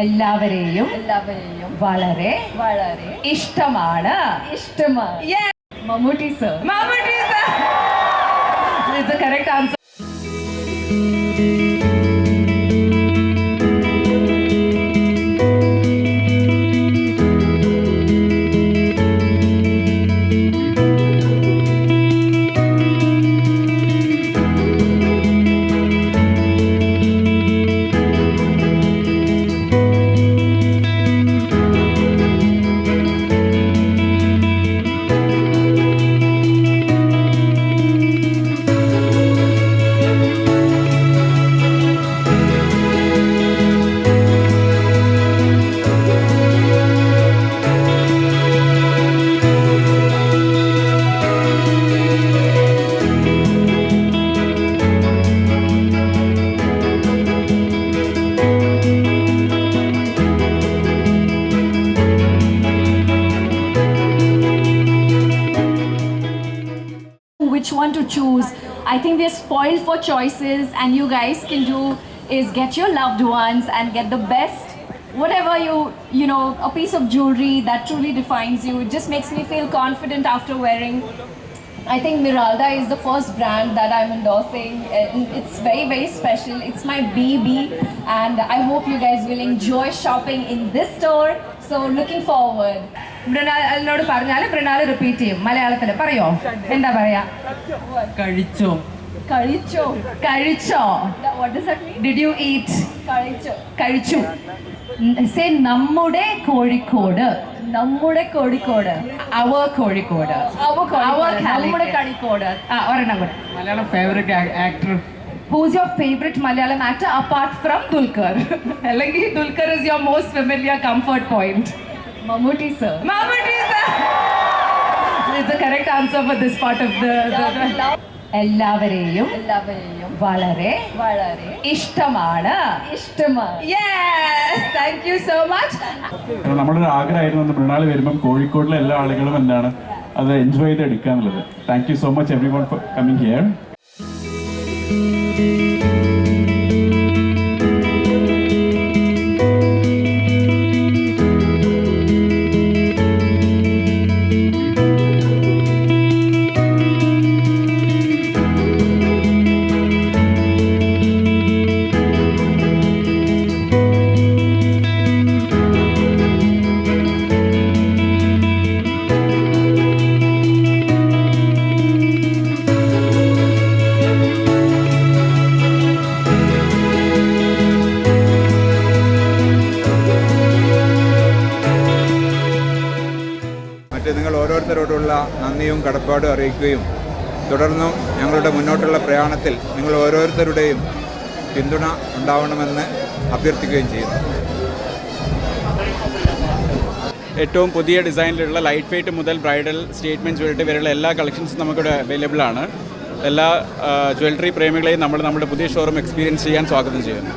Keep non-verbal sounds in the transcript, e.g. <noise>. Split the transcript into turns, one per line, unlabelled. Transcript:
എല്ലാവരെയും
എല്ലാവരെയും
വളരെ
വളരെ
ഇഷ്ടമാണ്.
ഇഷ്ടമാണ്. Mammootty sir
Mammootty sir It's the correct answer.
Which one to choose. I think we're spoiled for choices, and you guys can do is get your loved ones and get the best. Whatever you, you know, a piece of jewelry that truly defines you. It just makes me feel confident after wearing. I think Miralda is the first brand that I'm endorsing. Uh, it's very, very special. It's my baby, and I hope you guys will enjoy shopping in this store. So, looking forward.
മൃണാലിനോട് പറഞ്ഞാൽ Mrinal repeat ചെയ്യും. മലയാളത്തിൽ പറയോ? എന്താ പറയാ? കഴിച്ചോ.
കഴിച്ചോ.
കഴിച്ചോ.
What is that mean?
Did you eat
കഴിച്ചോ.
കഴിച്ചു. സേ നമ്മുടെ കോഴിക്കോട്.
നമ്മുടെ കോഴിക്കോട്.
അവർ കോഴിക്കോട്.
നമ്മുടെ കോഴിക്കോട്
ആ ഒരെണ്ണം കൂടെ.
Malayalam favourite actor
who's your favourite Malayalam actor apart from Dulquer? <laughs> അല്ലെങ്കിൽ Dulquer is your most familiar comfort point
Mammootty sir.
It's the correct answer for this part of the, the, the എല്ലാവരെയും
എല്ലാവരെയും
വളരെ
വളരെ
ഇഷ്ടമാണ്.
ഇഷ്ടമാണ്.
Yes thank you so much
നമ്മുടെ ഒരു ആഗ്രഹമായിരുന്നു അന്ന് മൃണാളി വരുമ്പം കോഴിക്കോടിലെ എല്ലാ ആളുകളും എന്താണ് അത് എൻജോയ് ചെയ്ത് എടുക്കുക എന്നുള്ളത് thank you so much everyone for coming here
നിങ്ങൾ ഓരോരുത്തരോടുള്ള നന്ദിയും കടപ്പാടും അറിയിക്കുകയും തുടർന്നും ഞങ്ങളുടെ മുന്നോട്ടുള്ള പ്രയാണത്തിൽ നിങ്ങൾ ഓരോരുത്തരുടെയും പിന്തുണ ഉണ്ടാവണമെന്ന് അഭ്യർത്ഥിക്കുകയും ചെയ്യുന്നു.
ഏറ്റവും പുതിയ ഡിസൈനിലുള്ള ലൈറ്റ് വെയ്റ്റ് മുതൽ ബ്രൈഡൽ സ്റ്റേറ്റ്മെന്റ് ജ്വല്ലറി വരെയുള്ള എല്ലാ കളക്ഷൻസും നമുക്കിവിടെ അവൈലബിൾ ആണ്. എല്ലാ ജ്വല്ലറി പ്രേമികളെയും നമ്മൾ നമ്മുടെ പുതിയ ഷോറൂം എക്സ്പീരിയൻസ് ചെയ്യാൻ സ്വാഗതം ചെയ്യുന്നു.